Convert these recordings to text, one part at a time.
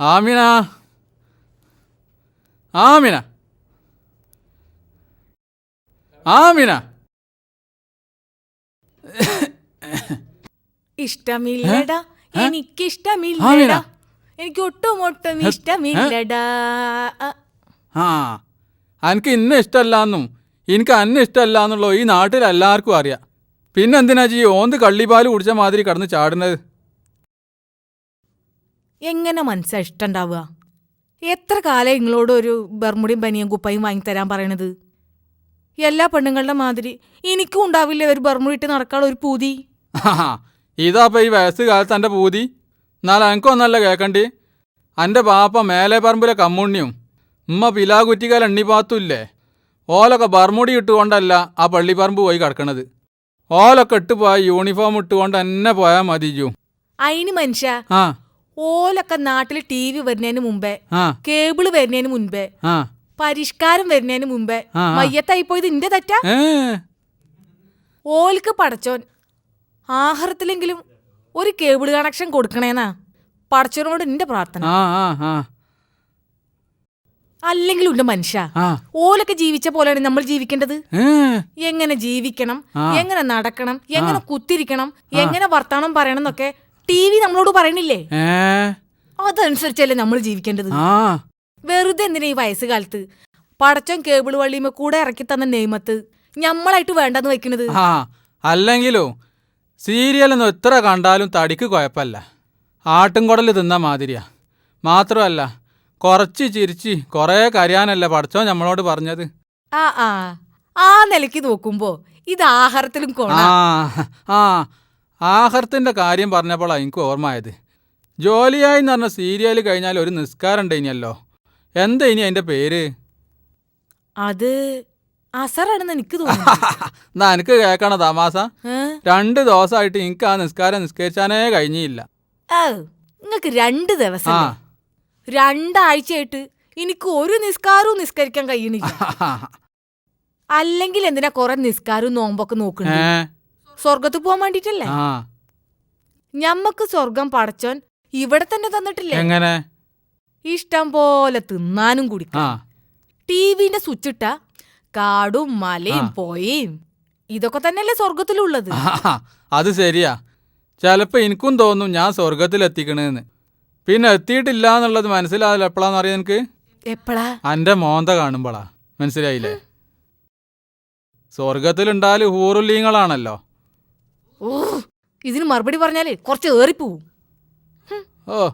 ആമിന. ആമിന. ആമിന. ഇഷ്ടമില്ലടാ. എനിക്ക് എനിക്കിഷ്ടമില്ലടാ. എനിക്ക് ഒട്ടും ഒട്ടും ഇഷ്ടമില്ലടാ ആ, എനിക്ക് ഇന്ന ഇഷ്ടമല്ലാന്നും എനിക്ക് അന്ന ഇഷ്ടമല്ലാന്നുള്ള ഈ നാട്ടിൽ എല്ലാവർക്കും അറിയാം. പിന്നെന്തിനാ ജി ഓന്ത് കള്ളിപ്പാൽ കുടിച്ച മാതിരി കടന്ന് ചാടുന്നത്? എങ്ങനെ മനസ്സാ ഇഷ്ടണ്ടാവുക? എത്ര കാലം നിങ്ങളോട് ഒരു ബർമുടിയും പനിയും കുപ്പയും വാങ്ങിത്തരാൻ പറയണത്? എല്ലാ പെണ്ണുങ്ങളുടെ മാതിരി എനിക്കും ഉണ്ടാവില്ല ഒരു ബർമുടിട്ട് നടക്കാനുള്ള ഒരു പൂതി? ഇതാ ഇതാപ്പ ഈ വയസ്സ് കാലത്ത് എന്റെ പൂതി. എന്നാൽ എനിക്കൊന്നല്ല കേക്കണ്ടി. എന്റെ പാപ്പ മേലെ പറമ്പിലെ കമ്മുണ്ണിയും ഉമ്മ പിലാ കുറ്റിക്കാൽ എണ്ണിപ്പാത്തുമില്ലേ ഓലൊക്കെ ബർമുടി ഇട്ടുകൊണ്ടല്ല ആ പള്ളിപ്പറമ്പ് പോയി കിടക്കണത്. ഓലൊക്കെ ഇട്ട് പോയി യൂണിഫോം ഇട്ടുകൊണ്ട് എന്നെ പോയാ മതി ജു. അയിന് മനുഷ്യ ആ. ഓലൊക്കെ നാട്ടിൽ ടി വി വരുന്നതിന് മുമ്പേ ആ. കേബിൾ വരുന്നതിന് മുമ്പേ ആ. പരിഷ്കാരം വരുന്നതിന് മുമ്പേ ആ, ആ. മയ്യത്തായി പോയത് ഇന്റെ തെറ്റാ? ഏ. ഓൽക്ക് പടച്ചോൻ ആഹാരത്തിലെങ്കിലും ഒരു കേബിൾ കണക്ഷൻ കൊടുക്കണേന്നാ? പടച്ചോനോട് എന്റെ പ്രാർത്ഥന. ആ ആ ആ. അല്ലെങ്കിലും ഉണ്ട് മനുഷ്യ. ഓലൊക്കെ ജീവിച്ച പോലെയാണ് നമ്മൾ ജീവിക്കേണ്ടത്. എങ്ങനെ ജീവിക്കണം? എങ്ങനെ നടക്കണം? എങ്ങനെ കുത്തിരിക്കണം? എങ്ങനെ വർത്താനം പറയണം എന്നൊക്കെ ടി വി നമ്മളോട് പറയണില്ലേ? അതനുസരിച്ചല്ലേ നമ്മൾ ജീവിക്കേണ്ടത്. വെറുതെ എന്തിനാ ഈ വയസ്സുകാലത്ത്? പടച്ചോൻ കേബിൾ വള്ളിയുമ കൂടെ ഇറക്കി തന്ന നെയ്മത്ത്. ഞമ്മളായിട്ട് വേണ്ടെന്ന് വെക്കണത് അല്ലെങ്കിലോ സീരിയലൊന്നും എത്ര കണ്ടാലും തടിക്ക് കുഴപ്പമില്ല ആട്ടുംകുടൽ തിന്ന മാതിരിയാ. മാത്രമല്ല കുറച്ച് ചിരിച്ച് കുറേ കരയാനല്ല പഠിച്ചോ നമ്മളോട് പറഞ്ഞത്? ആ ആ. ആ നിലയ്ക്ക് നോക്കുമ്പോ ഇത് ആഹാരത്തിലും ആ ആ. ആഹാരത്തിന്റെ കാര്യം പറഞ്ഞപ്പോഴാണ് എനിക്ക് ഓർമ്മയത് ജോലിയായി എന്ന് പറഞ്ഞ സീരിയൽ കഴിഞ്ഞാൽ ഒരു നിസ്കാരം ഉണ്ടേനിയല്ലോ. എന്താ ഇനി അതിന്റെ പേര്? അത് അസറാണെന്ന് എനിക്ക് തോന്നുന്നു. എന്നാ എനിക്ക് കേൾക്കണ തമാസ? ഏ? രണ്ട് ദിവസമായിട്ട് എനിക്ക് ആ നിസ്കാരം നിസ്കരിച്ചാനേ കഴിഞ്ഞില്ല. നിങ്ങൾക്ക് രണ്ട് ദിവസം രണ്ടാഴ്ചയായിട്ട് എനിക്ക് ഒരു നിസ്കാരവും നിസ്കരിക്കാൻ കഴിയണില്ല അല്ലെങ്കിൽ എന്തിനാ കൊറേ നിസ്കാരവും നോമ്പൊക്കെ നോക്കണേ സ്വർഗത്ത് പോവാൻ വേണ്ടിട്ടല്ലേ? ഞമ്മക്ക് സ്വർഗം പടച്ചോൻ ഇവിടെ തന്നെ തന്നിട്ടില്ലേ? എങ്ങനെ? ഇഷ്ടം പോലെ തിന്നാനും കൂടി ടി സ്വിച്ച് ഇട്ട കാടും മലയും. പോയും ഇതൊക്കെ തന്നെയല്ലേ സ്വർഗത്തിലുള്ളത് അത് ശരിയാ. ചിലപ്പോ എനിക്കും തോന്നും ഞാൻ സ്വർഗത്തിലെത്തിക്കണേന്ന് പിന്നെ എത്തിയിട്ടില്ല എന്നുള്ളത് മനസ്സിലാവില്ല. എപ്പോഴാന്ന് അറിയാം എനിക്ക് എന്റെ അന്റെ മോന്ത കാണുമ്പോളാ. മനസ്സിലായില്ലേ? സ്വർഗത്തിലുണ്ടാൽ ഹൂറുല്ലീങ്ങളാണല്ലോ ഓ ഇതിന് മറുപടി പറഞ്ഞാലേ കുറച്ച് ഏറിപ്പോവും. ഓ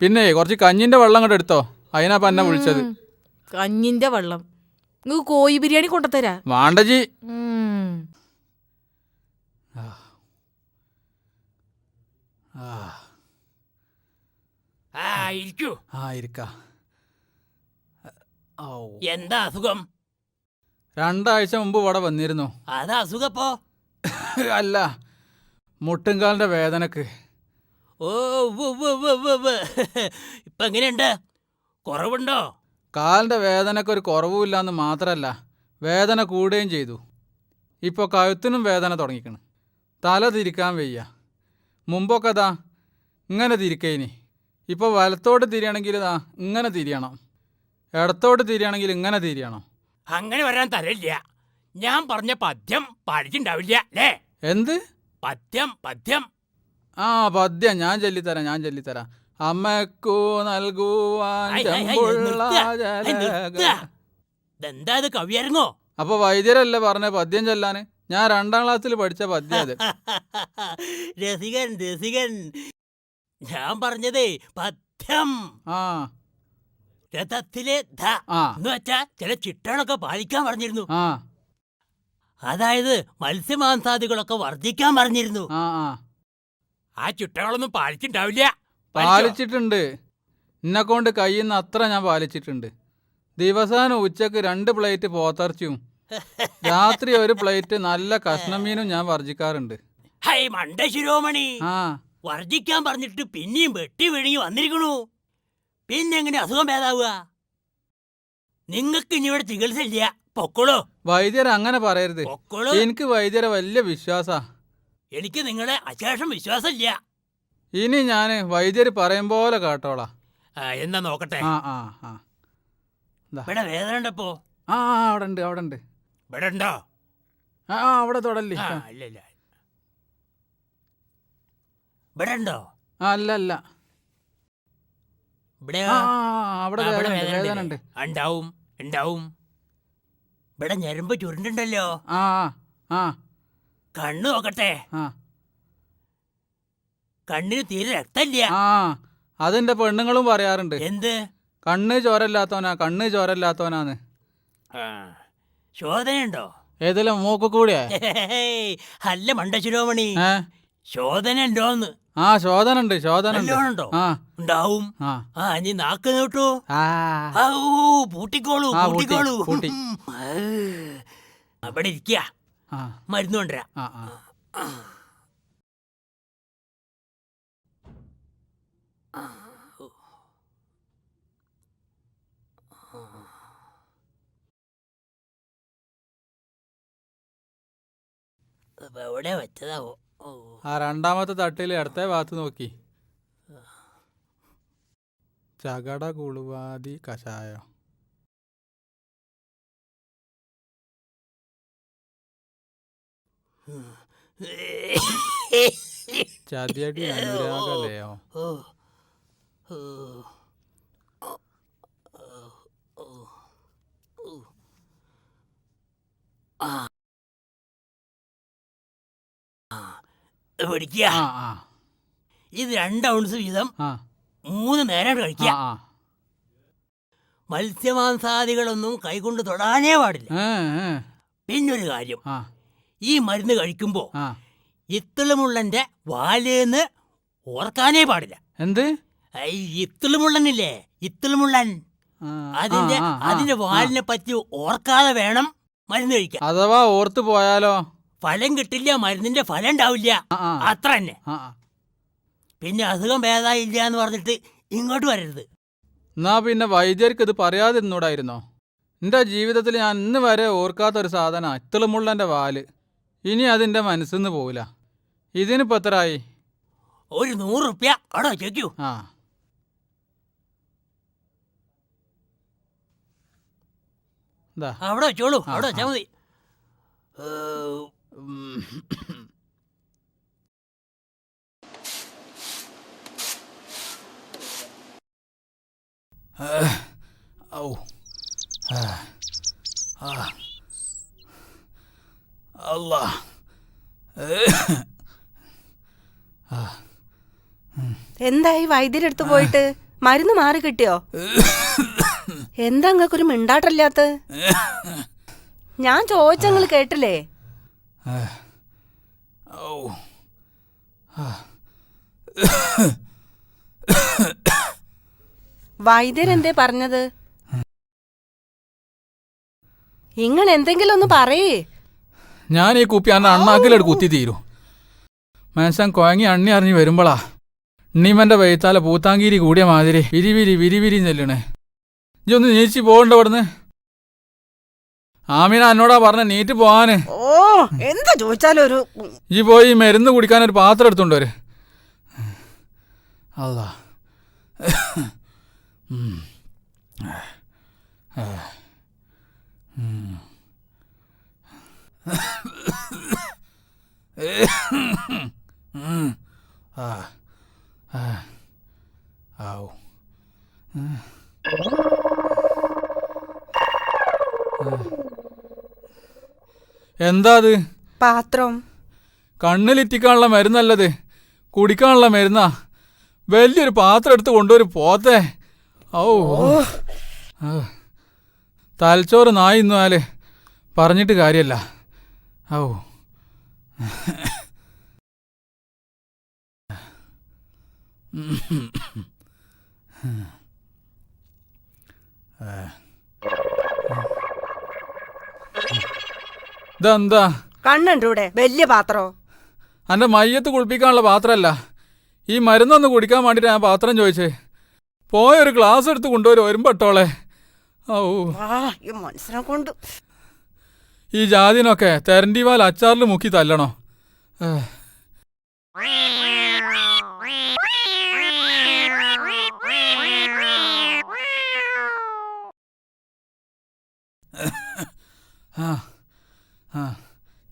പിന്നെ കുറച്ച് കഞ്ഞിന്റെ വെള്ളം കൂടെ എടുത്തോ. അതിനാ പന്നെ വിളിച്ചത്. കഞ്ഞിന്റെ വെള്ളം. നിങ്ങൾക്ക് കോഴി ബിരിയാണി കൊണ്ടുതരാ വാണ്ടജി ആ ഇരിക്കൂ. ആ ഇരിക്ക. ഔ. എന്താ അസുഖം? രണ്ടാഴ്ച മുമ്പ് ഇവിടെ വന്നിരുന്നു. അത് അസുഖപ്പോ? അല്ല മുട്ടുംകാലിന്റെ വേദനക്ക്. ഓ ഉവ്വ് ഉവ്വ് ഉവ്വ് ഉവ്വ് ഉവ്വ്. ഇപ്പൊ എങ്ങനെയുണ്ട്? കുറവുണ്ടോ? കാലിന്റെ വേദനക്ക് ഒരു കുറവുമില്ലാന്ന് മാത്രല്ല വേദന കൂടുകയും ചെയ്തു. ഇപ്പോൾ കഴുത്തിനും വേദന തുടങ്ങിക്കണ്. തല തിരിക്കാൻ വയ്യ. മുമ്പൊക്കെ അതാ ഇങ്ങനെ തിരിക്കേനി. ഇപ്പോൾ വലത്തോട്ട് തിരിയണമെങ്കിൽ ദാ ഇങ്ങനെ തിരിയണം. ഇടത്തോട്ട് തിരിയണമെങ്കിൽ ഇങ്ങനെ തിരിയണം. അങ്ങനെ വരാൻ തരില്ല ഞാൻ പറഞ്ഞ പദ്യം പഠിച്ചിണ്ടാവില്ല അല്ലേ? എന്ത്? പദ്യം പദ്യം. ആ പദ്യം. ഞാൻ ചൊല്ലിത്തരാം ഞാൻ ചൊല്ലിത്തരാം. അമ്മക്കു നൽകുവാൻ എന്താ ഇത് കവിയരങ്ങോ? അപ്പൊ വൈദ്യരല്ലേ പറഞ്ഞ പദ്യം ചൊല്ലാന്? ഞാൻ രണ്ടാം ക്ലാസ്സിൽ പഠിച്ച പദ്യം അത് രസികൻ രസികൻ. ഞാൻ പറഞ്ഞതേ പദ്യം ആ. രഥത്തിലെ ധ ആ. എന്ന് വെച്ചാ ചില ചിട്ടകളൊക്കെ പാലിക്കാൻ പറഞ്ഞിരുന്നു. ആ. അതായത് മത്സ്യമാംസാദികളൊക്കെ വർദ്ധിക്കാൻ പറഞ്ഞിരുന്നു. ആ ആ. ആ ചിട്ടകളൊന്നും പാലിച്ചിണ്ടാവില്ല. പാലിച്ചിട്ടുണ്ട്. എന്നെ കൊണ്ട് കഴിയുന്ന അത്ര ഞാൻ പാലിച്ചിട്ടുണ്ട്. ദിവസാനം ഉച്ചയ്ക്ക് രണ്ട് പ്ലേറ്റ് പോത്തർച്ചയും രാത്രി ഒരു പ്ലേറ്റ് നല്ല കഷ്ണമീനും ഞാൻ വർജിക്കാറുണ്ട് ഹൈ മണ്ട ശിരോമണി. ആ. വർജിക്കാൻ പറഞ്ഞിട്ട് പിന്നെയും വെട്ടി വിഴുങ്ങി വന്നിരിക്കണു. പിന്നെങ്ങനെ അസുഖം ഭേദാവുക? നിങ്ങൾക്ക് ഇനി ഇവിടെ ചികിത്സ ഇല്ല. പൊക്കോളൂ. വൈദ്യർ അങ്ങനെ പറയരുത്. പൊക്കോളൂ. എനിക്ക് വൈദ്യരെ വലിയ വിശ്വാസാ. എനിക്ക് നിങ്ങളെ അശേഷം വിശ്വാസമില്ല ഇനി ഞാൻ വൈദ്യർ പറയും പോലെ കേട്ടോളാ. ആ, എന്നാ നോക്കട്ടെ. ആ ആ ആ. ഇവിടെ വേദന ഉണ്ടപ്പോ? ആ ആ, അവിടെ ഉണ്ട് അവിടെ ഉണ്ട് ഇവിടെ ഉണ്ടോ ആ ആ, അവിടെ തൊടല്ലേ ആ ഇല്ല ഇല്ല. ഇവിടെ ഉണ്ടോ ആ അല്ല അല്ല. ഇവിടെ ആ ആ, ആ, അവിടെ വേദന ഉണ്ട് വേദന ഉണ്ട് ഉണ്ടാവും ഉണ്ടാവും. ഇവിടെ ഞരമ്പ് ചുരുണ്ടുണ്ടല്ലോ. ആ ആ ആ. കണ്ണ് നോക്കട്ടെ. ആ. കണ്ണിന് തീരെ രക്തമില്ല. ആ അതെന്റെ പെണ്ണുങ്ങളും പറയാറുണ്ട്. എന്ത്? കണ്ണ് ചോരല്ലാത്തവനാ കണ്ണ് ചോരല്ലാത്തവനാന്ന് ആ, ശോധനയുണ്ടോ? ഏതെല്ലാം മൂക്ക് കൂടിയാ? ഹേയ്, അല്ല മണ്ടശിരോമണി. ഏ? ശോധന ഉണ്ടോന്ന് ആ ശോധന ഉണ്ട് ശോധന ഉണ്ടോ ആ ഉണ്ടാവും ആ ആ നീ നാക്ക് ഓ പൂട്ടിക്കോളൂ പൂട്ടിക്കോളൂ പൂട്ടി. അവിടെ ഇരിക്കുക മരുന്ന് കൊണ്ടുവരാ എവിടെ വെച്ചതാവോ ആ രണ്ടാമത്തെ തട്ടിൽ ഇടത്തെ ഭാഗത്ത് നോക്കി. ചകട കുളുവാതി കഷായം. ചതിയടി അനുരാഗലയോ ഓ. പിടിക്കുക ആ ആ. ഇത് രണ്ട് ഔൺസ് വീതം ആ. മൂന്ന് നേരം കഴിക്കുക. ആ. മത്സ്യമാംസാദികളൊന്നും കൈകൊണ്ട് തൊടാനേ പാടില്ല. ഏ, ഏ. പിന്നൊരു കാര്യം. ആ. ഈ മരുന്ന് കഴിക്കുമ്പോ ആ. ഇത്തിളുമുള്ളന്റെ വാലേന്ന് ഓർക്കാനേ പാടില്ല. എന്ത്? ഐ, ഇത്തിളുമുള്ളനില്ലേ? ഇത്തിളുമുള്ളൻ. ആ, അതിന്റെ ആ, ആ, ആ, അതിന്റെ വാലിനെ പറ്റി ഓർക്കാതെ വേണം മരുന്ന് കഴിക്കാൻ. അഥവാ ഓർത്തു പോയാലോ? ഫലം കിട്ടില്ല മരുന്നിന്റെ ഫലം ഉണ്ടാവില്ല. അത്ര തന്നെ. പിന്നെ അസുഖം ഭേദായില്ല എന്ന് പറഞ്ഞിട്ട് ഇങ്ങോട്ട് വരരുത്. എന്നാ പിന്നെ വൈദ്യർക്ക് ഇത് പറയാതിരുന്നൂടായിരുന്നോ? എന്റെ ജീവിതത്തിൽ ഞാൻ ഇന്ന് വരെ ഓർക്കാത്തൊരു സാധന ഇത്തിളുമുള്ളന്റെ വാൽ. ഇനി അതിന്റെ മനസ്സിന്ന് പോവില്ല. ഇതിനിപ്പോൾ എത്രയായി? ഒരു നൂറ് റുപ്യ. അവിടെ ചോക്കു ആ. അവിടെ വെച്ചോളൂ. അവിടെ വെച്ചാൽ മതി. ഔ. അല്ലാ എന്തായി വൈദ്യരെടുത്ത് പോയിട്ട്? മരുന്ന് മാറി കിട്ടിയോ? എന്താ അങ്ങക്കൊരു മിണ്ടാട്ടല്ലാത്ത ഞാൻ ചോദിച്ചങ്ങൾ കേട്ടില്ലേ? ഔ വൈദ്യരെന്തേ പറഞ്ഞത്? നിങ്ങൾ എന്തെങ്കിലും ഒന്ന് പറയേ. ഞാൻ ഈ കുപ്പി അന്ന് അണ്ണാക്കിലെടു കുത്തി തീരൂ. മനുഷ്യൻ കുഴങ്ങി അണ്ണി അറിഞ്ഞ് വരുമ്പോളാ ഉണ്ണിമന്റെ വെയ്ത്താല പൂത്താങ്കീരി കൂടിയ മാതിരി വിരിവിരി വിരിവിരി ചെല്ലണേ ഇജൊന്ന് നീച്ചി പോകണ്ട ഇവിടുന്ന്. ആമീന എന്നോടാ പറഞ്ഞ നീറ്റ് പോവാന് ഓ എന്താ ചോദിച്ചാലും ഒരു ഈ പോയി മരുന്ന് കുടിക്കാൻ ഒരു പാത്രം എടുത്തോണ്ട് വര് അതാ ഉം. ഉം. ആ. ആ. എന്താ അത് പാത്രം. കണ്ണിലിറ്റിക്കാനുള്ള മരുന്നല്ലത്. കുടിക്കാനുള്ള മരുന്നാ. വലിയൊരു പാത്രം എടുത്ത് കൊണ്ടുവരു പോത്തെ. ഓ ആ. തലച്ചോറ് നായി ഇന്നാൽ പറഞ്ഞിട്ട് കാര്യല്ല. ഔ. ഇതെന്താ കണ്ണുണ്ട് ഇവിടെ വലിയ പാത്രോ? എന്റെ മയ്യത്ത് കുളിപ്പിക്കാനുള്ള പാത്രമല്ല ഈ മരുന്നൊന്ന് കുടിക്കാൻ വേണ്ടിയിട്ട് ഞാൻ പാത്രം ചോദിച്ചേ. പോയൊരു ഗ്ലാസ് എടുത്ത് കൊണ്ടുവരും ഒരുമ്പട്ടോളെ ഓ കൊണ്ട്. ഈ ജാതിനൊക്കെ തെരണ്ടിവാൽ അച്ചാറിൽ മുക്കി തല്ലണോ? ഏ,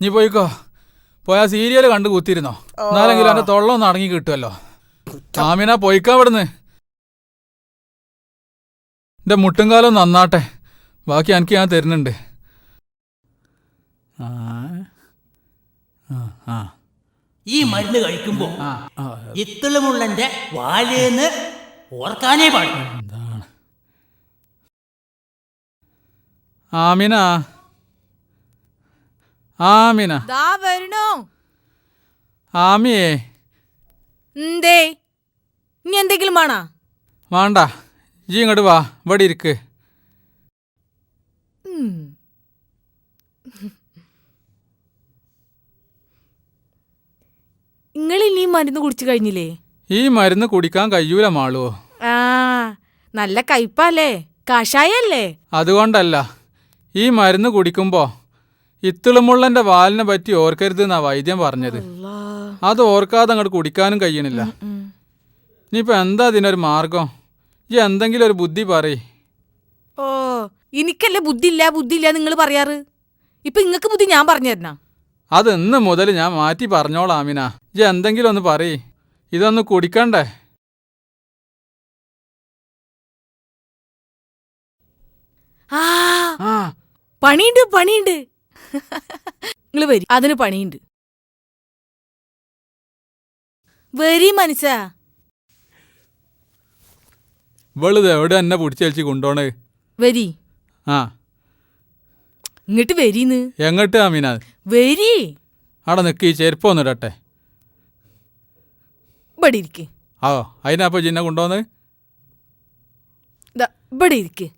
നീ പോയിക്കോ. പോയാ സീരിയൽ കണ്ടു കൂത്തിരുന്നോ എന്നാലെങ്കിലും എന്റെ തൊള്ള ഒന്ന് അടങ്ങി കിട്ടുമല്ലോ. ആമിന പോയിക്കാ അവിടുന്ന്. എന്റെ മുട്ടുംകാലം നന്നാട്ടെ. ബാക്കി എനിക്ക് ഞാൻ തരുന്നുണ്ട്. ആ. ആ ആ. ഈ മരുന്ന് കഴിക്കുമ്പോ ഇത്തളമുള്ളന്റെ വാലേന്ന് ഓർക്കാനേ പാടും ആമിന. ആമിന. ദാ വരണോ. ആമിയേ. എന്തേ? ഇനി എന്തെങ്കിലും വേണോ? വേണ്ട. ജി ഇങ്ങോട്ട് വാ. ഇവിടെ ഇരിക്ക്. നിങ്ങൾ ഇനി മരുന്ന് കുടിച്ചു കഴിഞ്ഞില്ലേ? ഈ മരുന്ന് കുടിക്കാൻ കഴിയൂല മാളുവോ ആ നല്ല കയ്പല്ലേ? കാഷായല്ലേ? അതുകൊണ്ടല്ല. ഈ മരുന്ന് കുടിക്കുമ്പോ ഇത്തിളുമുള്ളന്റെ വാലിനെ പറ്റി ഓർക്കരുത് എന്നാ വൈദ്യം പറഞ്ഞത്. അത് ഓർക്കാതെ അങ്ങോട്ട് കുടിക്കാനും കഴിയണില്ല. ഇനിയിപ്പോ എന്താ അതിനൊരു മാർഗം? ഈ എന്തെങ്കിലും ഒരു ബുദ്ധി പറയ്. ഓ എനിക്കല്ലേ ബുദ്ധിയില്ല ബുദ്ധിയില്ല നിങ്ങൾ പറയാറ്? ഇപ്പൊ ഇങ്ങക്ക് ബുദ്ധി ഞാൻ പറഞ്ഞു തരണ? അത് ഇന്ന് മുതൽ ഞാൻ മാറ്റി പറഞ്ഞോളാം ആമിന ഈ എന്തെങ്കിലും ഒന്ന് പറയ്. ഇതൊന്ന് കുടിക്കണ്ടേ? പണിയുണ്ട് പണിയുണ്ട്. നിങ്ങൾ വരി. അതിന് പണിയുണ്ട്. വരി മനസ്സാ ഇവളിത് എവിടെ എന്നെ പിടിച്ചേൽച്ച് കൊണ്ടോണേ? വരി. ആ. ഇങ്ങോട്ട് വരീന്ന്. എങ്ങട്ട് അമീന വരി. അവിടെ നിൽക്ക് ഈ ചെരുപ്പ് ഒന്ന് ഇടട്ടെ. ഇവിടെ ഇരിക്ക്. ആ അതിനപ്പോ ജിന്നെ കൊണ്ടുവന്ന് ദാ, ഇവിടെ ഇരിക്ക്.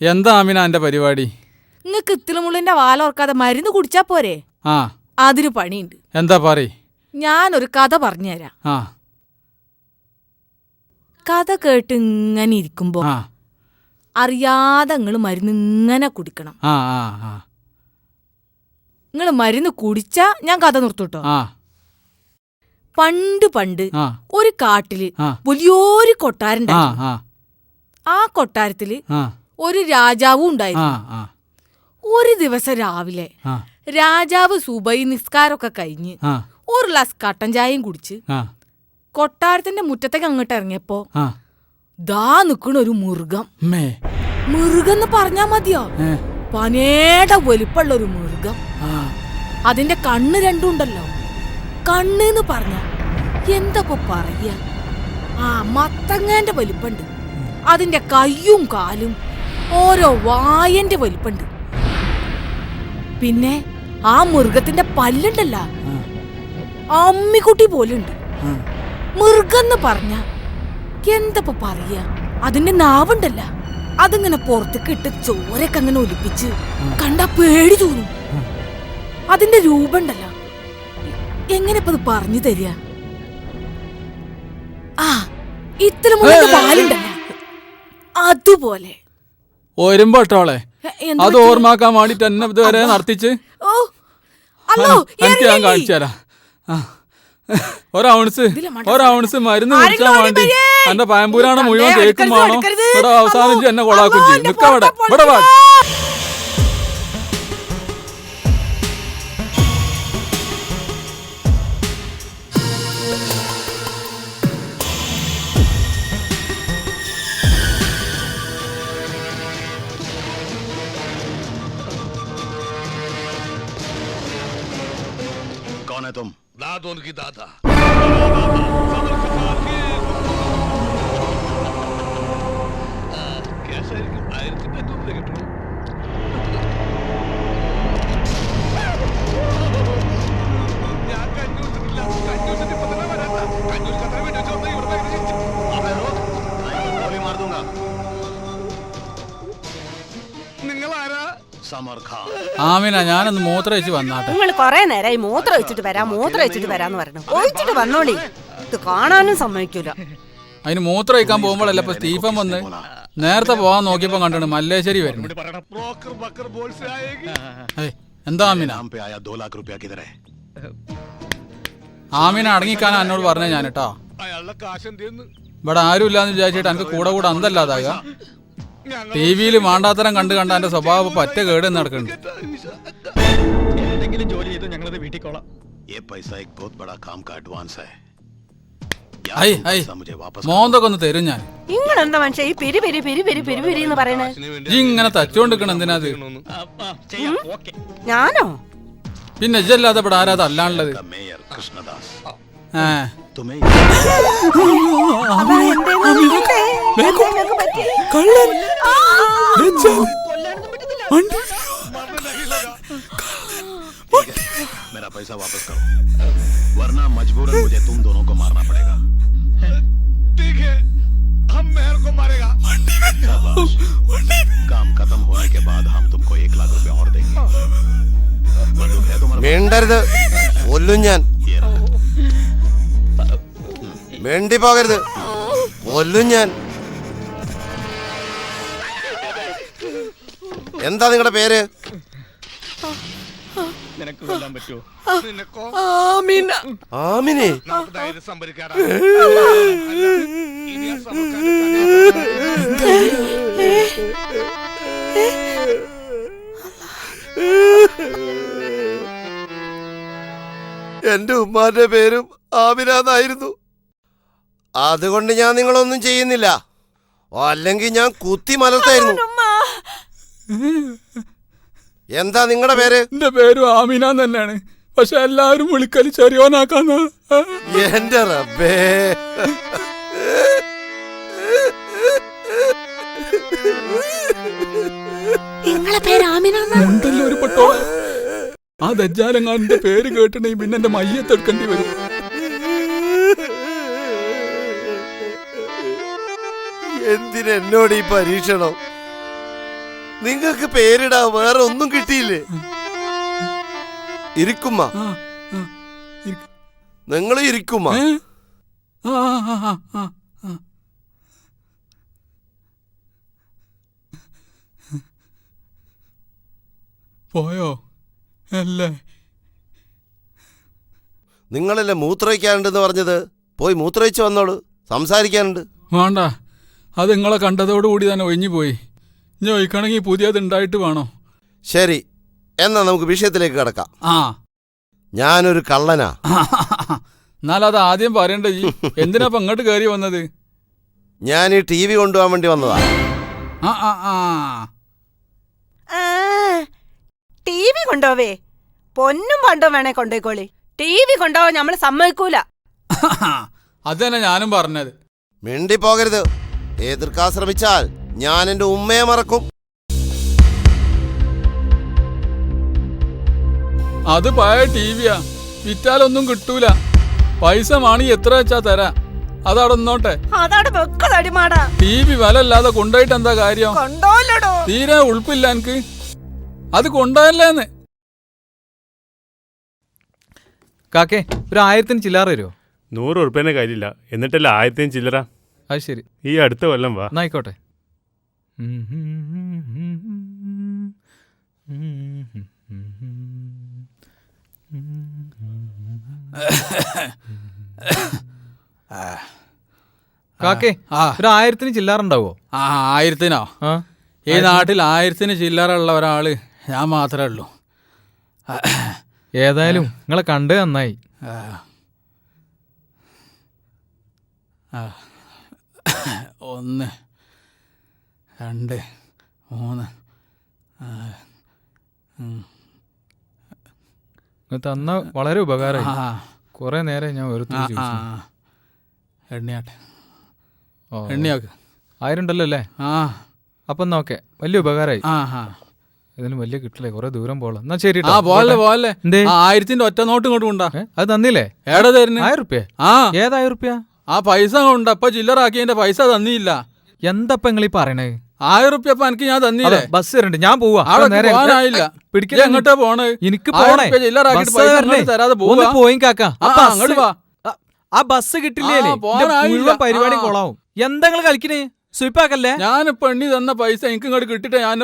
എന്താ അമീന എന്റെ പരിപാടി? നിങ്ങക്ക് ഇത്തിളുമുള്ളിന്റെ വാലോർക്കാതെ മരുന്ന് കുടിച്ചാ പോരെ? ആ. അതിന് പണിയുണ്ട്. എന്താ പറയ് ഞാനൊരു കഥ പറഞ്ഞുതരാം ആ. കഥ കേട്ട് ഇങ്ങനെ ഇരിക്കുമ്പോ ആ. അറിയാതെ നിങ്ങൾ മരുന്ന് ഇങ്ങനെ കുടിക്കണം. ആ ആ ആ. നിങ്ങൾ മരുന്ന് കുടിച്ചാ ഞാൻ കഥ നിർത്തൂട്ടോ. ആ. പണ്ട് പണ്ട് ആ. ഒരു കാട്ടിൽ ആ. വലിയൊരു ആ കൊട്ടാരുണ്ടായിരുന്നു ആ. ആ കൊട്ടാരത്തിൽ ആ. ഒരു രാജാവും ആ ഉണ്ടായിരുന്നു. ആ. ഒരു ദിവസം രാവിലെ രാജാവ് സുബൈ നിസ്കാരമൊക്കെ കഴിഞ്ഞ് ഒരു ഗ്ലാസ് കട്ടൻ ചായയും കുടിച്ച് കൊട്ടാരത്തിന്റെ മുറ്റത്തേക്ക് അങ്ങോട്ട് ഇറങ്ങിയപ്പോ ദാ നിക്കണ ഒരു മൃഗം. മൃഗം എന്ന് പറഞ്ഞാ മതിയോ? പനേട വലിപ്പുള്ള ഒരു മൃഗം. അതിന്റെ കണ്ണ് രണ്ടും ഉണ്ടല്ലോ. കണ്ണെന്ന് പറഞ്ഞ എന്തൊക്കെ പറയ? ആ മത്തങ്ങേന്റെ വലിപ്പുണ്ട് അതിന്റെ കയ്യും കാലും ഓരോ വായന്റെ വലിപ്പുണ്ട് പിന്നെ ആ മൃഗത്തിന്റെ പല്ലുണ്ടല്ല. അമ്മിക്കുട്ടി പോലുണ്ട്. മൃഗം മൃഗന്ന് പറഞ്ഞ എന്താ പറയാ? അതിന്റെ നാവുണ്ടല്ല. അതിങ്ങനെ പുറത്തേക്ക് ഇട്ട് ചോരൊക്കെ അങ്ങനെ ഒലിപ്പിച്ച് കണ്ട പേടി തോന്നും. അതിന്റെ രൂപണ്ടല്ല എങ്ങനെ ഇപ്പൊ അത് പറഞ്ഞു തരിക? ആ ഇത്ര പാലുണ്ടല്ല. പാലുണ്ടല്ലോ അതുപോലെ. ഒരുമ്പോട്ടോളെ അത്? ഓർമ്മാക്കാൻ വേണ്ടിട്ട് എന്നെ ഇതുവരെ നടത്തിച്ച്. എനിക്ക് ഞാൻ. കാണിച്ചു തരാം. ഒരൗൺസ് ഒരൗൺസ് മരുന്ന് കുടിച്ചാൽ വേണ്ടി എന്റെ പയമ്പൂരാണ് മുഴുവൻ കേക്കും വേണോ ഇവിടെ അവസാനം അമ്മോ, എന്നെ കൊളാക്കും ചെയ്യും. നിക്കവിടെ ഇവിടെ വാ. है तुम दाद उनकी दादा കേസായിരിക്കും ആയിരത്തിന്റെ അഞ്ഞൂറ് കിട്ടും ഞാൻ കഞ്ഞൂട്ടില്ല കഞ്ഞൂട്ടിട്ട് ഇപ്പൊ തന്നെ വരാത്ത കഞ്ഞൂർ കത്ര വേണ്ടി വെച്ചോന്ന് ഇവിടെ अबे रुक गोली मार दूंगा നിങ്ങൾ ആരാ समर खान ആമിന ഞാനൊന്ന് മൂത്രമൊഴിച്ച് വന്നാട്ടെ. നിങ്ങൾ കൊറേ നേരമായി മൂത്രം വെച്ചിട്ട് വരാം മൂത്രം വെച്ചിട്ട് വരാന്ന് പറഞ്ഞു. ഒഴിച്ചിട്ട് വന്നോളി. ഇത് കാണാനും സമ്മതിക്കൂല. അതിന് മൂത്രം ഒഴിക്കാൻ പോകുമ്പോഴല്ല ഇപ്പൊ സ്റ്റീഫൻ വന്ന് നേരത്തെ പോവാൻ നോക്കിയപ്പോ കണ്ടാണ് മല്ലേശ്വരി വരുന്നു എന്താ ആമിന? ആമിന അടങ്ങിക്കാനാ എന്നോട് പറഞ്ഞേ ഞാൻ കേട്ടോ. ഇവിടെ ആരും ഇല്ലാന്ന് വിചാരിച്ചിട്ട് എനിക്ക് കൂടെ കൂടെ അന്തല്ലാതാകാം. ടി വിയിൽ മാണ്ടാത്തരം കണ്ട് കണ്ട എന്റെ സ്വഭാവം പറ്റ കേട് നടക്കുന്നുണ്ട് ये पैसा एक बहुत बड़ा काम का एडवांस है या ഐ तुम ഐ पैसा मुझे वापस करो। മോന്തൊക്കെ ഒന്ന് തരും ഞാൻ നിങ്ങളെന്താ മനുഷ്യ ഈ പിരി പിരി പിരി പിരി പിരി പിരി എന്ന് പറയണേ ഈ ഇങ്ങനെ തച്ചുകൊണ്ടിരിക്കണം എന്തിനാ അത് ഞാനോ പിന്നെ ഇജ്ജല്ലാതെ ഇവിടെ ആരാ തല്ലാനുള്ളത് का मेयर कृष्णदास ഏ तुम्हें അതാ എന്തേന്ന് നോക്കട്ടെ. എന്താ നിങ്ങക്ക് പറ്റിയെ? ആ! കൊല്ലാനൊന്നും പറ്റത്തില്ല. मेरा पैसा वापस करो वरना मजबूरन मुझे तुम दोनों को मारना पड़ेगा ठीक है हम मेहर को मारेगा शाबाश। काम खत्म होने के बाद हम तुमको एक लाख रुपए और देंगे बंदूक है तुम्हारे മിണ്ടരുത് കൊല്ലും ഞാൻ पास? ये रहा। മിണ്ടി പോകരുത് കൊല്ലും ഞാൻ. എന്താ നിങ്ങളുടെ പേര്? നിനക്കോ ആമീന. ആമിനെ. നമുക്ക് ധൈര്യം സംഭരിക്കാടാ അല്ല, ഇനി ആ സമരക്കാരന് എന്റെ ഉമ്മാന്റെ പേരും ആമിന എന്നായിരുന്നു അതുകൊണ്ട് ഞാൻ നിങ്ങളൊന്നും ചെയ്യുന്നില്ല. അല്ലെങ്കിൽ ഞാൻ കുത്തി മലർത്തായിരുന്നു. എന്താ നിങ്ങളുടെ പേര്? എന്റെ പേര് ആമിന തന്നെയാണ്. പക്ഷെ എല്ലാവരും വിളിക്കൽ ചെറിയോനാക്കാന്ന. എന്റെ റബ്ബേ. ഉണ്ടല്ലോ ഒരു പട്ടോള. ആ ദജ്ജാലങ്ങാന്റെ പേര് കേട്ടിട്ടുണ്ടെങ്കിൽ പിന്നെ എന്റെ മയ്യത്തെടുക്കേണ്ടി വരും. എന്തിനെന്നോട് ഈ പരീക്ഷണം? നിങ്ങൾക്ക് പേരിടാ വേറെ ഒന്നും കിട്ടിയില്ലേ? ഇരിക്കുമ്മ. നിങ്ങൾ ഇരിക്കുമ്മ. പോയോ? അല്ലേ? നിങ്ങളല്ലേ മൂത്രയിക്കാനുണ്ടെന്ന് പറഞ്ഞത്? പോയി മൂത്രയിച്ച് വന്നോളൂ. സംസാരിക്കാനുണ്ട്. വേണ്ട. അത് നിങ്ങളെ കണ്ടതോടുകൂടി തന്നെ ഒഴിഞ്ഞു പോയി. ഇനി ഒഴിക്കണമെങ്കിൽ പുതിയത് ഉണ്ടായിട്ട് വേണോ? ശരി എന്നാ നമുക്ക് വിഷയത്തിലേക്ക് കിടക്കാം. ആ. ഞാനൊരു കള്ളനാ. എന്നാലത് ആദ്യം പറയണ്ട ജി എന്തിനാ ഇപ്പൊ ഇങ്ങോട്ട് കയറി വന്നത്? ഞാൻ ഈ ടി വി കൊണ്ടുപോകാൻ വേണ്ടി വന്നതാ. ആ ആ ആ. ആ, ടി വി കൊണ്ടോവേ പൊന്നും പണ്ടോ വേണേ കൊണ്ടോയിക്കോളി ടി വി കൊണ്ടോവാൻ നമ്മൾ സമ്മതിക്കൂല. അത് തന്നെ ഞാനും പറഞ്ഞത്. മിണ്ടി പോകരുത് എതിർക്കാൻ ശ്രമിച്ചാൽ ഞാൻ എന്റെ ഉമ്മയെ മറക്കും. അത് പഴയ ടി വിയാ വിറ്റാലൊന്നും കിട്ടൂല. പൈസ മാണി എത്ര വെച്ചാ തരാ. അതവിടെ നിന്നോട്ടെ. ടി വി വില അല്ലാതെ കൊണ്ടുപോയിട്ട് എന്താ കാര്യം? തീരെ ഉൾപ്പില്ല എനിക്ക്. അത് കൊണ്ടുപോയല്ലേന്ന്. കാക്കേ ഒരു ആയിരത്തിന് ചില്ലാറ് തരുമോ നൂറ് ഉറുപ്പ്യന്റെ കാര്യമില്ല. എന്നിട്ടല്ല ആയിരത്തിന് ചില്ലറ? അത് ശരി ഈ അടുത്ത കൊല്ലം വാ. ആയിക്കോട്ടെ കാക്കേ ആ. ഒരു ആയിരത്തിന് ചില്ലാറുണ്ടാവോ? ആ ആയിരത്തിനോ? ആ. ഈ നാട്ടിൽ ആയിരത്തിന് ചില്ലാറുള്ള ഒരാൾ ഞാൻ മാത്രമേ ഉള്ളൂ. ഏതായാലും നിങ്ങളെ കണ്ട് നന്നായി. ആ. ഒന്ന് രണ്ട് മൂന്ന് തന്ന വളരെ ഉപകാരം കുറെ നേരം ഞാൻ ഒരു എണ്ണിയാട്ടെ. ഓ. എണ്ണിയാക്ക്. ആയിരം ഉണ്ടല്ലോ അല്ലേ? ആ. അപ്പം എന്നാ ഓക്കെ. വലിയ ഉപകാരമായി. ഇതിലും വലിയ കിട്ടില്ലേ കുറെ ദൂരം പോകണം. എന്നാ ശരി പോലെ പോലെ ആയിരത്തിന്റെ ഒറ്റ നോട്ട് ഇങ്ങോട്ട് കൊണ്ടാ. അത് തന്നില്ലേ? ഏടാ തരുന്നേ. ആയിരം റുപ്യ? ആ. ഏതായിരം റുപ്യ? ആ പൈസ കൊണ്ട് അപ്പൊ ചില്ലറാക്കിയതിന്റെ പൈസ തന്നിയില്ല. എന്തപ്പ നിങ്ങൾ ഈ പറയണേ? ആയിരം റുപ്യ എനിക്ക് ഞാൻ തന്നില്ലേ ബസ് വരണ്ട് ഞാൻ പോവാ. പിടിക്കില്ല നേരെ പോകാനായില്ല. പിടിക്കല എങ്ങോട്ടാ പോണേ? എനിക്ക് പോണേ. തരാതെ പോയി കാക്ക. ആ ബസ് കിട്ടില്ലേ മുഴുവൻ പരിപാടി. കൊളാവും. എന്താ നിങ്ങൾ കളിക്കണേ? സ്വീപ്പാക്കല്ലേ? ഞാൻ പെണ്ണി തന്ന പൈസ എനിക്ക് ഇങ്ങോട്ട് കിട്ടിട്ട് ഞാൻ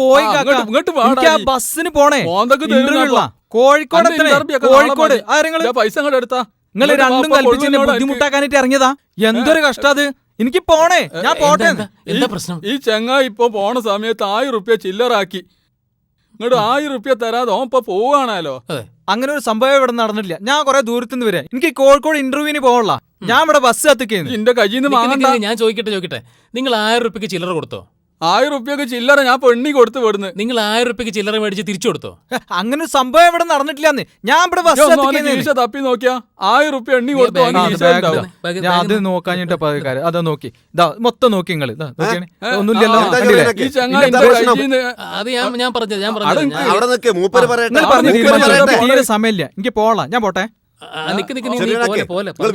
പോയി ഇങ്ങോട്ട് ബസ്സിന് പോണേ. കോഴിക്കോട് കോഴിക്കോട്. പൈസ ഇങ്ങോട്ട് എടുത്താ. നിങ്ങൾ രണ്ടും കൽപ്പിച്ച് എന്നെ ബുദ്ധിമുട്ടാക്കാനായിട്ട് ഇറങ്ങിയതാ? എന്തൊരു കഷ്ടത്? എനിക്ക് പോണേ ഞാൻ പോട്ടെ. എന്താ പ്രശ്നം? ഈ ചെങ്ങ ഇപ്പൊ പോണ സമയത്ത് ആയിരം റുപ്യ ചില്ലറാക്കി. ഇങ്ങോട്ട് ആയിരം റുപ്യ തരാതെ ഓൻ ഇപ്പൊ പോവാണല്ലോ അങ്ങനെ ഒരു സംഭവം ഇവിടെ നടന്നിട്ടില്ല. ഞാൻ കുറെ ദൂരത്തുനിന്ന് വരാം. എനിക്ക് കോഴിക്കോട് ഇന്റർവ്യൂവിന് പോകണല്ലോ ഞാൻ ഇവിടെ ബസ് എത്തിക്കുന്നു ഇന്റെ കയ്യിൽ നിന്ന് ഞാൻ ചോദിക്കട്ടെ ചോദിക്കട്ടെ. നിങ്ങൾ ആയിരം റുപ്യക്ക് ചില്ലറ കൊടുത്തോ? ആയിരം റുപ്യക്ക് ചില്ലറ ഞാൻ പെണ്ണി കൊടുത്ത് വിടുന്നു നിങ്ങൾ ആയിരം റുപ്യക്ക് ചില്ലറ മേടിച്ച് തിരിച്ചു കൊടുത്തോ അങ്ങനെ ഒരു സംഭവം ഇവിടെ നടന്നിട്ടില്ലെന്ന് ഞാൻ ഇവിടെ ബസ് തപ്പി നോക്കിയാ ആയിരം റുപ്യ എണ്ണി കൊടുത്തു ഉണ്ടാവും. ഞാൻ അത് നോക്കാഞ്ഞിട്ട് കാര്യം അതാ നോക്കി ഇതാ മൊത്തം നോക്കി നിങ്ങൾ ഇതാ നോക്കിയാണെ ഏ? ഒന്നുമില്ലല്ലോ എന്താ കണ്ടില്ലേ? ചോദിക്കണേ? ഈ ചെങ്ങായി എന്താ എന്റെ പ്രശ്നം? കയ്യിൽ അത് ഞാൻ ഞാൻ പറഞ്ഞത് ഞാൻ അവിടെ പറഞ്ഞത് നിക്ക്. അവിടെ നിൽക്കേ മൂപ്പര് പറയട്ടെ നിങ്ങൾ പറഞ്ഞ് മൂപ്പര് തീരുമാനിച്ചോ. പറയട്ടെ. എനിക്ക് തീരെ സമയമില്ല എനിക്ക് പോളാം ഞാൻ പോട്ടെ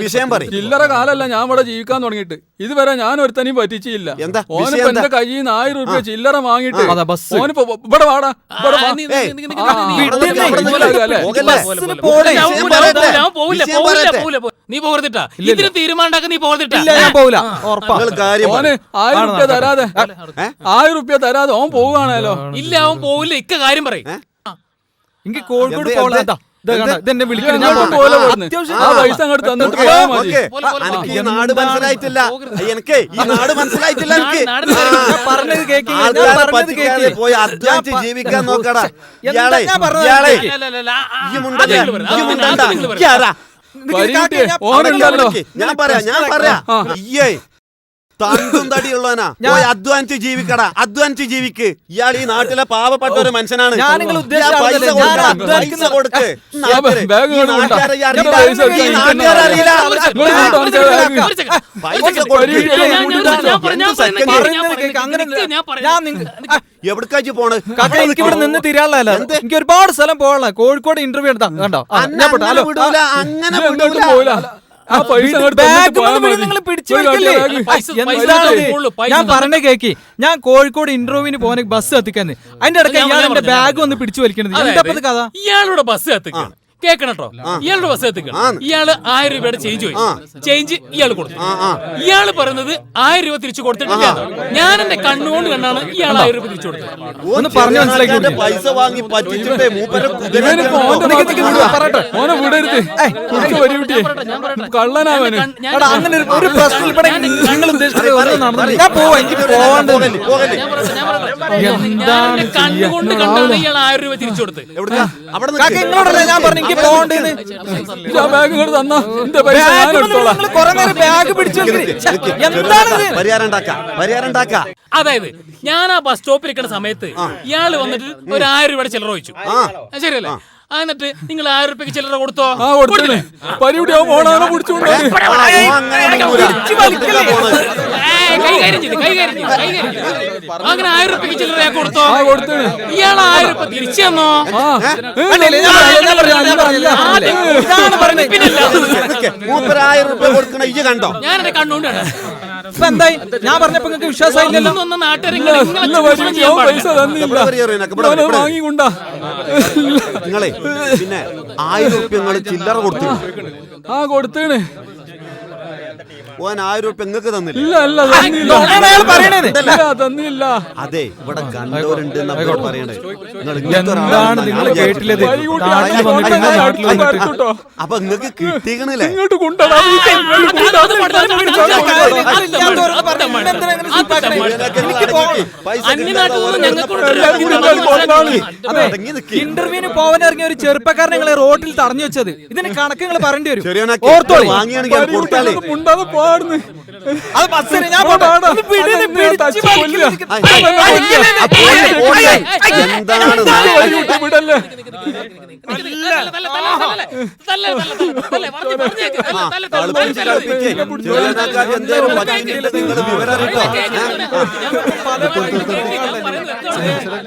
വിഷയം പറയും. ചില്ലറ കാലല്ല ഞാൻ ഇവിടെ ജീവിക്കാൻ തുടങ്ങിയിട്ട്. ഇതുവരെ ഞാൻ ഒരുത്തനെയും പറ്റിച്ചില്ല. എന്താ? ഓനിപ്പോ എന്റെ കയ്യിൽ നിന്ന് ആയിരം റുപ്യ ചില്ലറ വാങ്ങിയിട്ട് അതാ ബസ്. ഓനിപ്പോ ഇവിടെ വാടാ നീ പോകരുതിട്ടാ. ഇതിന് തീരുമാനം നീ പോകരുതിട്ടാ. ഞാൻ പോവില്ല. ഉറപ്പാ. നിങ്ങൾ കാര്യം ഓന്. ആയിരം രൂപ റുപ്യ തരാതെ? ആയിരം റുപ്യ തരാതെ ഓൻ പോവുകയാണല്ലോ ഇല്ല അവൻ പോവില്ല. ഇക്ക കാര്യം പറയും? എനിക്ക് കോഴിക്കോട് എന്ത്, ഇതെന്നെ വിളിക്കണം ഞാൻ പോലെ ആ പൈസ അങ്ങോട്ട് തന്നിട്ട് മതി ഈ നാട് മനസ്സിലായിട്ടില്ല എനിക്ക് ഈ നാട് മനസ്സിലായിട്ടില്ല എനിക്ക് പോയി അധ്വാനിച്ച് ജീവിക്കാൻ നോക്കടാ ഇയാളെ ഞാൻ ഇയാളെ ഈ മുണ്ടണ്ട ഈ മുണ്ടണ്ട ഓനുണ്ടല്ലോ. പറയാ ഞാൻ പറയാ ആ. തണ്ടും തടിയുള്ളവനാ ഞാൻ- അധ്വാനിച്ച് ജീവിക്കടാ. അധ്വാനിച്ച് ജീവിക്ക്. ഇയാൾ ഈ നാട്ടിലെ പാവപ്പെട്ട ഒരു മനുഷ്യനാണ് എവിടേക്കാച്ച് പോണ്? എനിക്ക് ഇവിടെ നിന്ന് തിരിയാനുള്ള എന്ത്? എനിക്ക് ഒരുപാട് സ്ഥലം പോകാനുള്ള കോഴിക്കോട് ഇന്റർവ്യൂ എടുത്താ. കണ്ടോ? അങ്ങനെ ആ പൈസ അങ്ങോട്ട് തന്നിട്ട് പോയാ മതി. പോയി ഞാൻ പറഞ്ഞ കേക്ക്. ഞാൻ കോഴിക്കോട് ഇന്റർവ്യൂവിന് പോകാൻ ബസ് എത്തിക്കാന്ന് അതിന്റെ ഇടയ്ക്ക് ഞാൻ- ഇയാൾ എന്റെ പറഞ്ഞു, ബാഗ് ഒന്ന് വന്ന് പിടിച്ചു വലിക്കണത്. എന്താ കഥ? ഇയാളുടെ ബസ് കത്തിക്കണം കേക്കണട്ടോ. ഇയാളുടെ ബസ്. ഇയാൾ ആയിരം രൂപയുടെ ചേഞ്ച് പോയി. ചേഞ്ച് ഇയാൾ കൊടുത്തു. ഇയാൾ പറയുന്നത് ആയിരം രൂപ തിരിച്ചു കൊടുത്തിട്ടില്ല ഞാൻ എന്റെ കണ്ണുകൊണ്ട് കണ്ടാണ് ഇയാൾ ആയിരം രൂപ തിരിച്ചു കൊടുത്തത്. പൈസ വാങ്ങി കള്ളനാവന് അങ്ങനെ ഒരു-? കണ്ണുകൊണ്ട് കണ്ടാണ് ഇയാൾ ആയിരം രൂപ തിരിച്ചു കൊടുത്തത്. ഞാൻ പറഞ്ഞു? എനിക്ക് പോകണ്ടെന്ന് ഇജ്ജ് ആ ബാഗ് ഇങ്ങോട്ട് തന്നാ? എന്റെ പൈസ ഞാൻ എടുത്തോളാം. നിങ്ങൾ കുറെ നേരം ബാഗ് പിടിച്ചു നിക്ക്, നിക്ക്. എന്താണിത് പരിഹാരം ഉണ്ടാക്കാം പരിഹാരം ഉണ്ടാക്കാം. അതായത് ഞാൻ ആ ബസ് സ്റ്റോപ്പിൽ ഇരിക്കുന്ന സമയത്ത് ഇയാൾ വന്നിട്ട് ഒരു ആയിരം രൂപയുടെ ചിലർ ചോദിച്ചു ശരിയല്ലേ? ആ, എന്നിട്ട് നിങ്ങൾ ആയിരം രൂപയ്ക്ക് ചില്ലറ കൊടുത്തോ? ആ കൊടുത്തില്ലേ. മോളാനെ പിടിച്ചുകൊണ്ട് അങ്ങനെ വിടൂല. എവിടുക്കാ പോണത്? ഏയ്, കൈകാര്യം ചെയ്ത് കൈകാര്യം ചെയ്ത് കൈകാര്യം ചെയ്ത് അങ്ങനെ ആയിരം രൂപയ്ക്ക് ചില്ലറ കൊടുത്തോ ഇയാൾ ആയിരം രൂപ തിരിച്ചു തന്നോ? ഞാൻ. മൂപ്പരായിരം കൊടുക്കണ ഇയ്യ് കണ്ടോ എന്റെ കണ്ണുകൊണ്ട്. ഇപ്പൊ എന്തായി പറഞ്ഞപ്പോ നിങ്ങൾക്ക് വിശ്വാസമായില്ലല്ലോ. വാങ്ങിക്കൊണ്ടാ നിങ്ങളെ പിന്നെ ആയിരം റുപ്യ നിങ്ങൾ ചില്ലറ കൊടുത്തു ആ കൊടുത്തേണ് ഓൻ ആയിരം നിങ്ങൾക്ക് തന്നില്ല? തന്നില്ല. അതെ ഇവിടെ കണ്ടവരുണ്ട് പറയണേ നിങ്ങൾ എന്താണ് നിങ്ങൾ കേട്ടില്ലത്? അപ്പൊ നിങ്ങൾക്ക് നിക്ക്. ഇന്റർവ്യൂവിന് പോവാൻ ഇറങ്ങിയ ഒരു ചെറുപ്പക്കാരൻ നിങ്ങളെ റോട്ടിൽ തടഞ്ഞു വെച്ചത്. ഇതിന് കണക്ക് നിങ്ങൾ പറയേണ്ടി വരും. ഓർത്തോളി. വാങ്ങിയാണെങ്കിൽ അത് കൊടുത്താലേ പാടുന്നു അത് ബസ്സിന് ഞാൻ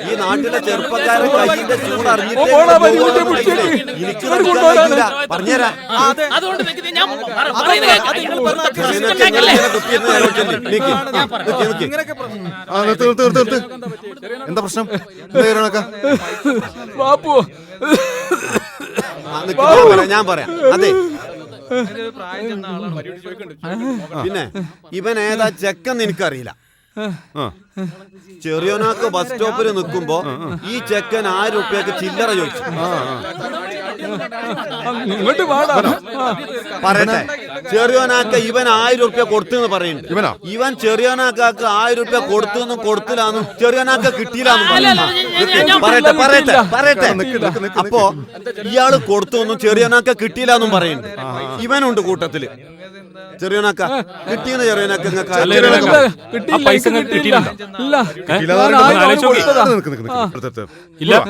ഈ നാട്ടിലെ ചെറുപ്പക്കാരെ കയ്യിന്റെ ചൂട് അറിഞ്ഞിട്ടേ ഓ, പോടാ, നിങ്ങൾ പരികുട്ടി പോകാൻ പിടിച്ചേക്ക്. പറ്റില്ലേ? എനിക്ക് ഇങ്ങോട്ട് നിൽക്കാൻ കൊണ്ടുവരാണ്. കഴിയൂല. പറഞ്ഞുതരാം അതെ. അതുകൊണ്ട് ഞാൻ എന്താ പ്രശ്നം? ഞാൻ പറയാം അതെ. പിന്നെ ഇവൻ ഏതാ ചെക്കെന്ന് എനിക്കറിയില്ല. ചെറിയോനാക്ക് ബസ് സ്റ്റോപ്പിൽ നിൽക്കുമ്പോ ഈ ചെക്കൻ ആയിരം ഉപ്പയൊക്കെ ചില്ലറ ചോദിച്ചു. ഇങ്ങോട്ട് വാടാ പറയട്ടെ. ചെറിയോനാക്ക ഇവൻ ആയിരം ഉറുപ്യ കൊടുത്തു എന്ന് പറയുന്നുണ്ട്. ഇവനോ? ഇവൻ ചെറിയോനാക്കാക്ക് ആയിരം ഉറുപ്യ കൊടുത്തു എന്നും കൊടുത്തില്ലാന്നും ചെറിയോനാക്ക കിട്ടിയില്ലാന്നും പറയുന്നു. പറയട്ടെ പറയട്ടെ പറയട്ടെ. അപ്പോ ഇയാൾ കൊടുത്തു എന്നും ചെറിയോനാക്ക കിട്ടിയില്ലാന്നും പറയുന്നുണ്ട്. ഇവനുണ്ട് കൂട്ടത്തിൽ. ചെറിയോനാക്ക കിട്ടിയെന്ന് ചെറിയോനാക്ക കിട്ടിയില്ല, പൈസ കിട്ടിയില്ല. ഇല്ല.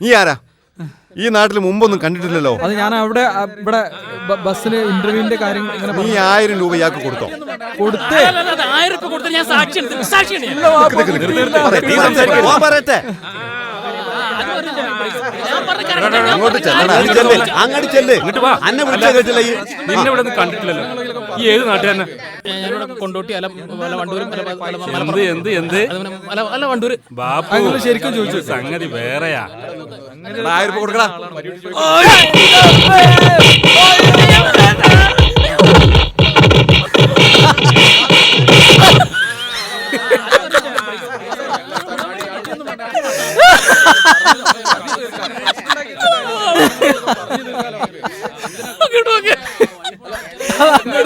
നീ ആരാ ഈ നാട്ടിൽ മുമ്പൊന്നും കണ്ടിട്ടില്ലല്ലോ അത് ഞാൻ അവിടെ ഇവിടെ ബസ്സിൽ ബസ്സിന് ഇന്റർവ്യൂവിന്റെ കാര്യം ഇങ്ങനെ നീ ആയിരം രൂപ ഇയാൾക്ക് കൊടുത്തോ കൊടുത്തേ ആയിരം ഉറുപ്പിക ഞാൻ പറയട്ടെ അങ്ങോട്ട് ചെല്ലടാ. അങ്ങോട്ട് ചെല്ല്. ഇങ്ങോട്ട് വാ. അന്നെ വിളിച്ചാ കേട്ടില്ല ഈ നിന്നെ ഇവിടെ നിന്ന് കണ്ടിട്ടില്ലല്ലോ. ഈ ഏത് നാട്ടുകാരനാ? കൊണ്ടോട്ടി അല്ല അല്ല എന്ത്. എന്ത് എന്ത്? അല്ല ബാപ്പു ശരിക്കും ചോദിച്ചു. സംഗതി വേറെയാ. ആയിരം രൂപ കൊടുക്കടാ.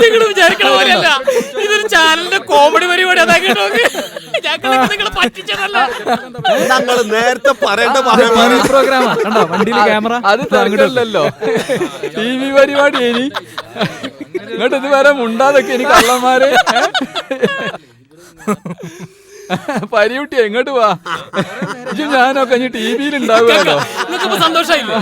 നിങ്ങൾ വിചാരിക്കണ പോലെയല്ല. ഇതൊരു ചാനലിന്റെ കോമഡി പരിപാടി. അതാ കേട്ടോ ഞങ്ങൾ നിങ്ങളെ പറ്റിച്ചതല്ല. ഞങ്ങൾ നേരത്തെ പറയേണ്ട പ്രോഗ്രാമാ കണ്ടോ? വണ്ടിയിൽ ക്യാമറ അത് ടി വി പരിപാടി ഇനി. ഇങ്ങോട്ട് ഇതുവരെ മുണ്ടാതൊക്കെ എനിക്ക് കള്ളന്മാര്. പരിയുട്ടി എങ്ങോട്ട് വാ? ഞാനൊക്കെ ഇനി ടി വിയിൽ ഉണ്ടാവുമല്ലോ സന്തോഷമായില്ലേ